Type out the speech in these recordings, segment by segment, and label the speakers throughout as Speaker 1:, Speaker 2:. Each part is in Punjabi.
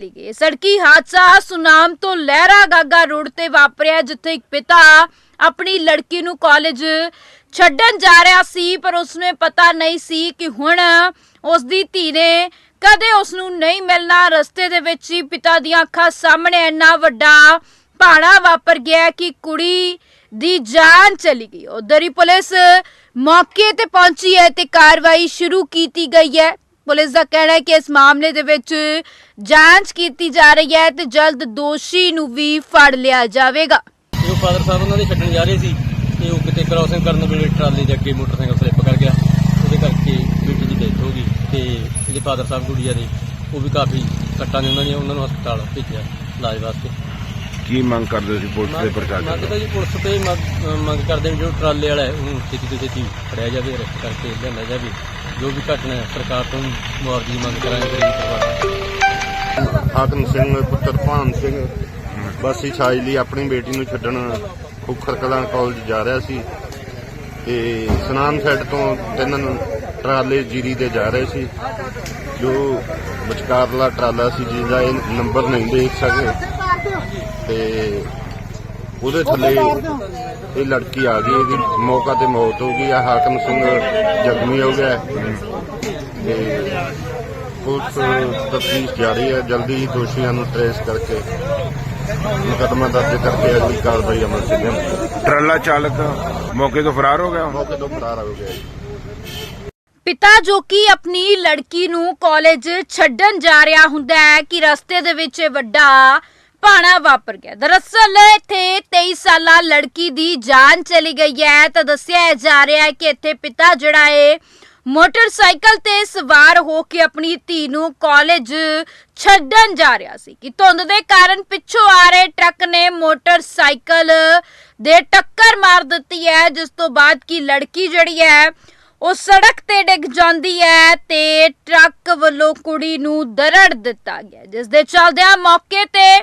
Speaker 1: ਲਈ ਸੜਕੀ ਹਾਦਸਾ ਸੁਨਾਮ ਤੋਂ ਲਹਿਰਾ ਗਾਗਾ ਰੋਡ ਤੇ ਵਾਪਰਿਆ, ਜਿੱਥੇ ਇੱਕ ਪਿਤਾ ਆਪਣੀ ਲੜਕੀ ਨੂੰ ਕਾਲਜ ਛੱਡਣ ਜਾ ਰਿਹਾ ਸੀ, ਪਰ ਉਸਨੂੰ ਪਤਾ ਨਹੀਂ ਸੀ ਕਿ ਹੁਣ ਉਸ ਦੀ ਧੀ ਨੇ ਕਦੇ ਉਸ ਨੂੰ ਨਹੀਂ ਮਿਲਣਾ। ਰਸਤੇ ਦੇ ਵਿੱਚ ਹੀ ਪਿਤਾ ਦੀਆਂ ਅੱਖਾਂ ਸਾਹਮਣੇ ਇੰਨਾ ਵੱਡਾ ਭਾਣਾ ਵਾਪਰ ਗਿਆ ਕਿ ਕੁੜੀ ਦੀ ਜਾਨ ਚਲੀ ਗਈ। ਉਧਰ ਹੀ ਪੁਲਿਸ ਮੌਕੇ ਤੇ ਪਹੁੰਚੀ ਹੈ ਤੇ ਕਾਰਵਾਈ ਸ਼ੁਰੂ ਕੀਤੀ ਗਈ ਹੈ। ਪੁਲਿਸ ਦਾ ਕਹਿਣਾ ਹੈ ਕਿ ਇਸ ਮਾਮਲੇ ਦੇ ਵਿੱਚ ਜਾਂਚ ਕੀਤੀ ਜਾ ਰਹੀ ਹੈ ਤੇ ਜਲਦ ਦੋਸ਼ੀ ਨੂੰ ਵੀ ਫੜ ਲਿਆ ਜਾਵੇਗਾ।
Speaker 2: ਇਹ ਫਾਦਰ ਸਾਹਿਬ ਉਹਨਾਂ ਦੇ ਛੱਡਣ ਜਾ ਰਹੇ ਸੀ ਤੇ ਉਹ ਕਿਤੇ ਕ੍ਰਾਸਿੰਗ ਕਰਨ ਵੇਲੇ ਟਰਾਲੀ ਦੇ ਅੱਗੇ ਮੋਟਰਸਾਈਕਲ ਸਲਿੱਪ ਕਰ ਗਿਆ। ਉਹਦੇ ਕਰਕੇ ਬੇਟੀ ਦੀ ਡੈਥ ਹੋ ਗਈ ਤੇ ਇਹਦੇ ਫਾਦਰ ਸਾਹਿਬ ਗੁੜੀਆ ਦੇ ਉਹ ਵੀ ਕਾਫੀ ਕੱਟਾਂ ਨੇ ਉਹਨਾਂ ਦੀਆਂ, ਉਹਨਾਂ ਨੂੰ ਹਸਪਤਾਲ ਭੇਜਿਆ ਇਲਾਜ ਵਾਸਤੇ।
Speaker 3: ਕੀ ਮੰਗ ਕਰਦੇ ਸੀ ਪੁਲਿਸ ਦੇ ਪ੍ਰਸ਼ਾਸਨ
Speaker 2: ਮੰਗ
Speaker 3: ਤੋਂ?
Speaker 2: ਤਾਂ ਜੀ ਪੁਲਿਸ ਤੇ ਮੰਗ- ਅਹ ਮੰਗ ਕਰਦੇ ਨੇ ਜੋ ਟਰਾਲੇ ਵਾਲਾ ਹੈ ਉਹਨੂੰ ਛੇਤੀ ਤੋਂ ਛੇਤੀ ਫੜਿਆ ਜਾਵੇ ਅਰੈਸਟ ਕਰਕੇ ਲਿਆਂਦਾ ਜਾਵੇ ਜੋ ਵੀ ਘਟਨਾ ਹੈ ਸਰਕਾਰ ਤੋਂ ਮੁਆਵਜ਼ੇ ਦੀ ਮੰਗ ਕਰਾਂਗੇ ਗਰੀਬ ਪਰਿਵਾਰ ਦੀ।
Speaker 4: ਹਾਕਮ ਸਿੰਘ ਪੁੱਤਰ ਭਾਨ ਸਿੰਘ ਬਸੀ ਛਾਜ ਲਈ ਆਪਣੀ ਬੇਟੀ ਨੂੰ ਛੱਡਣ ਖੁਖਰ ਕਲਾਂ ਕਾਲਜ ਜਾ ਰਿਹਾ ਸੀ ਤੇ ਸਨਾਮ ਸਾਈਡ ਤੋਂ ਤਿੰਨ ਟਰਾਲੇ ਜੀਰੀ ਦੇ ਜਾ ਰਹੇ ਸੀ ਜੋ ਵਿਚਕਾਰਲਾ ਟਰਾਲਾ ਸੀ ਜਿਹਦਾ ਇਹ ਨੰਬਰ ਨਹੀਂ ਦੇਖ ਸਕੇ ਤੇ ਉਹਦੇ ਥੱਲੇ ਇਹ ਲੜਕੀ ਆ ਗਈ ਇਹਦੀ ਮੌਕਾ ਤੇ ਮੌਤ ਹੋ ਗਈ ਆ ਹਾਕਮ ਸਿੰਘ ਜ਼ਖਮੀ ਹੋ ਗਿਆ। ਤੇ ਪੁਲਿਸ ਤਫਤੀਸ਼ ਜਾਰੀ ਹੈ ਜਲਦੀ ਹੀ ਦੋਸ਼ੀਆਂ ਨੂੰ ਟ੍ਰੇਸ ਕਰਕੇ ਮੁਕੱਦਮਾ ਦਰਜ ਕਰਕੇ ਅਗਲੀ ਕਾਰਵਾਈ ਅਮਲ ਚ ਲਿਆਉਣੀ।
Speaker 3: ਟਰਾਲਾ ਚਾਲਕ ਮੌਕੇ ਤੋਂ ਫਰਾਰ ਹੋ ਗਿਆ?
Speaker 4: ਮੌਕੇ ਤੋਂ ਫਰਾਰ ਹੋ ਗਿਆ ਜੀ।
Speaker 1: ਪਿਤਾ ਜੋ ਕਿ ਆਪਣੀ ਲੜਕੀ ਨੂੰ ਕਾਲਜ ਛੱਡਣ ਜਾ ਰਿਹਾ ਹੁੰਦਾ ਹੈ ਕਿ ਰਸਤੇ ਦੇ ਵਿੱਚ ਵੱਡਾ ਭਾਣਾ ਵਾਪਰ ਗਿਆ। ਦਰਅਸਲ ਇੱਥੇ 23 ਸਾਲਾ ਲੜਕੀ ਦੀ ਜਾਨ ਚਲੀ ਗਈ ਹੈ। ਤਾਂ ਦੱਸਿਆ ਜਾ ਰਿਹਾ ਹੈ ਕਿ ਇੱਥੇ ਪਿਤਾ ਜਿਹੜਾ ਹੈ ਮੋਟਰਸਾਈਕਲ ਤੇ ਸਵਾਰ ਹੋ ਕੇ ਆਪਣੀ ਧੀ ਨੂੰ ਕਾਲਜ ਛੱਡਣ ਜਾ ਰਿਹਾ ਸੀ। ਕਿ ਧੁੰਦ ਦੇ ਕਾਰਨ ਪਿੱਛੋਂ ਆ ਰਹੇ ਟਰੱਕ ਨੇ ਮੋਟਰਸਾਈਕਲ ਦੇ ਟੱਕਰ ਮਾਰ ਦਿੱਤੀ ਹੈ। ਜਿਸ ਤੋਂ ਬਾਅਦ ਕੀ ਲੜਕੀ ਜਿਹੜੀ ਹੈ, ਉਹ ਸੜਕ ਤੇ ਡਿੱਗ ਜਾਂਦੀ ਹੈ ਤੇ ਟਰੱਕ ਵੱਲੋਂ ਕੁੜੀ ਨੂੰ ਦਰੜ ਦਿੱਤਾ ਗਿਆ। ਜਿਸ ਦੇ ਚਲਦਿਆਂ ਮੌਕੇ ਤੇ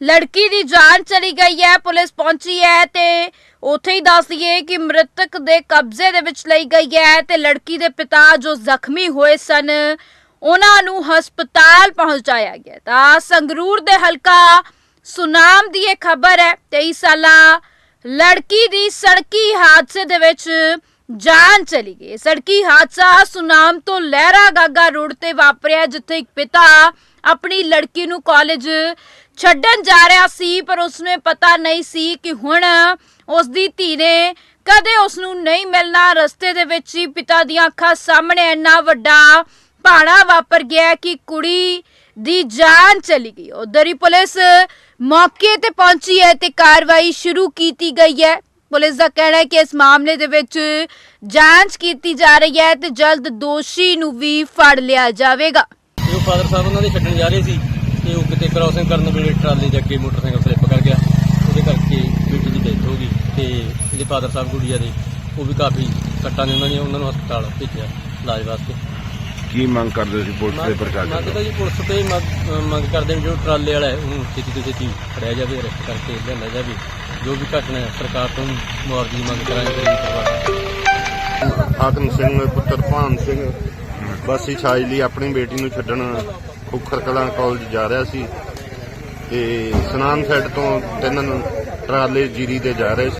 Speaker 1: ਲੜਕੀ ਦੀ ਜਾਨ ਚਲੀ ਗਈ ਹੈ, ਪੁਲਿਸ ਪਹੁੰਚੀ ਹੈ ਤੇ ਉੱਥੇ ਹੀ ਦੱਸ ਦਈਏ ਕਿ ਮ੍ਰਿਤਕ ਦੇ ਕਬਜ਼ੇ ਦੇ ਵਿੱਚ ਲਈ ਗਈ ਹੈ ਤੇ ਲੜਕੀ ਦੇ ਪਿਤਾ ਜੋ ਜ਼ਖਮੀ ਹੋਏ ਸਨ, ਉਹਨਾਂ ਨੂੰ ਹਸਪਤਾਲ ਪਹੁੰਚਾਇਆ ਗਿਆ ਤਾਂ ਸੰਗਰੂਰ ਦੇ ਹਲਕਾ ਸੁਨਾਮ ਦੀ ਇਹ ਖਬਰ ਹੈ 23 ਸਾਲਾ ਲੜਕੀ ਦੀ ਸੜਕੀ ਹਾਦਸੇ ਦੇ ਵਿੱਚ ਜਾਨ ਚਲੀ ਗਈ। ਸੜਕੀ ਹਾਦਸਾ ਸੁਨਾਮ ਤੋਂ ਲਹਿਰਾ ਗਾਗਾ ਰੋਡ ਤੇ ਵਾਪਰਿਆ, ਜਿੱਥੇ ਇੱਕ ਪਿਤਾ ਆਪਣੀ ਲੜਕੀ ਨੂੰ ਕਾਲਜ ਛੱਡਣ ਜਾ ਰਿਹਾ ਸੀ, ਪਰ ਉਸਨੇ ਪਤਾ ਨਹੀਂ ਸੀ ਕਿ ਹੁਣ ਉਸ ਦੀ ਧੀ ਨੇ ਕਦੇ ਉਸ ਨੂੰ ਨਹੀਂ ਮਿਲਣਾ। ਰਸਤੇ ਦੇ ਵਿੱਚ ਹੀ ਪਿਤਾ ਦੀਆਂ ਅੱਖਾਂ ਸਾਹਮਣੇ ਇੰਨਾ ਵੱਡਾ ਭਾਣਾ ਵਾਪਰ ਗਿਆ ਕਿ ਕੁੜੀ ਦੀ ਜਾਨ ਚਲੀ ਗਈ। ਉਧਰ ਹੀ ਪੁਲਿਸ ਮੌਕੇ ਤੇ ਪਹੁੰਚੀ ਹੈ ਤੇ ਕਾਰਵਾਈ ਸ਼ੁਰੂ ਕੀਤੀ ਗਈ ਹੈ। ਪੁਲਿਸ ਦਾ ਕਹਿਣਾ ਹੈ ਕਿ ਇਸ ਮਾਮਲੇ ਦੇ ਵਿੱਚ ਜਾਂਚ ਕੀਤੀ ਜਾ ਰਹੀ ਹੈ ਤੇ ਜਲਦ ਦੋਸ਼ੀ ਨੂੰ ਵੀ ਫੜ ਲਿਆ ਜਾਵੇਗਾ।
Speaker 2: ਤੇ ਉਹ ਫਾਦਰ ਸਾਹਿਬ ਉਹਨਾਂ ਦੇ ਛੱਡਣ ਜਾ ਰਹੇ ਸੀ ਤੇ ਉਹ ਕਿਤੇ ਕ੍ਰਾਸਿੰਗ ਕਰਨ ਵੇਲੇ ਟਰਾਲੀ ਦੇ ਅੱਗੇ ਮੋਟਰਸਾਈਕਲ ਸਲਿੱਪ ਕਰ ਗਿਆ। ਉਹਦੇ ਕਰਕੇ ਬੇਟੀ ਦੀ ਡੈਥ ਹੋ ਗਈ ਤੇ ਇਹਦੇ ਫਾਦਰ ਸਾਹਿਬ ਗੁੜੀਆ ਦੇ ਉਹ ਵੀ ਕਾਫੀ ਸੱਟਾਂ ਨੇ ਉਹਨਾਂ ਦੀਆਂ ਉਹਨਾਂ ਨੂੰ ਹਸਪਤਾਲ ਭੇਜਿਆ ਇਲਾਜ ਵਾਸਤੇ।
Speaker 3: ਕੀ ਮੰਗ ਕਰਦੇ ਸੀ ਪੁਲਿਸ ਦੇ ਪ੍ਰਸ਼ਾਸਨ
Speaker 2: ਮੰਗ
Speaker 3: ਤੋਂ?
Speaker 2: ਤਾਂ? ਜੀ ਪੁਲਿਸ ਤੇ ਮੰਗ- ਮੰਗ ਕਰਦੇ ਨੇ ਜੋ ਟਰਾਲੇ ਵਾਲਾ ਹੈ ਉਹਨੂੰ ਛੇਤੀ ਤੋਂ ਛੇਤੀ ਫੜਿਆ ਜਾਵੇ ਅਰੈਸਟ ਕਰਕੇ ਲਿਆਂਦਾ ਜਾਵੇ। ਜੋ ਵੀ ਘਟਨਾ ਹੈ, ਸਰਕਾਰ ਤੋਂ ਮੁਆਵਜ਼ੇ ਦੀ ਮੰਗ ਕਰਾਂਗੇ ਗਰੀਬ ਪਰਿਵਾਰ
Speaker 4: ਹਾਕਮ ਸਿੰਘ, ਪੁੱਤਰ ਭਾਨ ਸਿੰਘ, ਬਸੀ ਛਾਜ ਲਈ ਆਪਣੀ ਬੇਟੀ ਨੂੰ ਛੱਡਣ ਖੁਖਰ ਕਲਾਂ ਕਾਲਜ ਜਾ ਰਿਹਾ ਸੀ ਤੇ ਸਨਾਨ ਸਾਈਡ ਤੋਂ ਤਿੰਨ ਟਰਾਲੇ ਜੀਰੀ ਦੇ ਜਾ ਰਹੇ ਸੀ।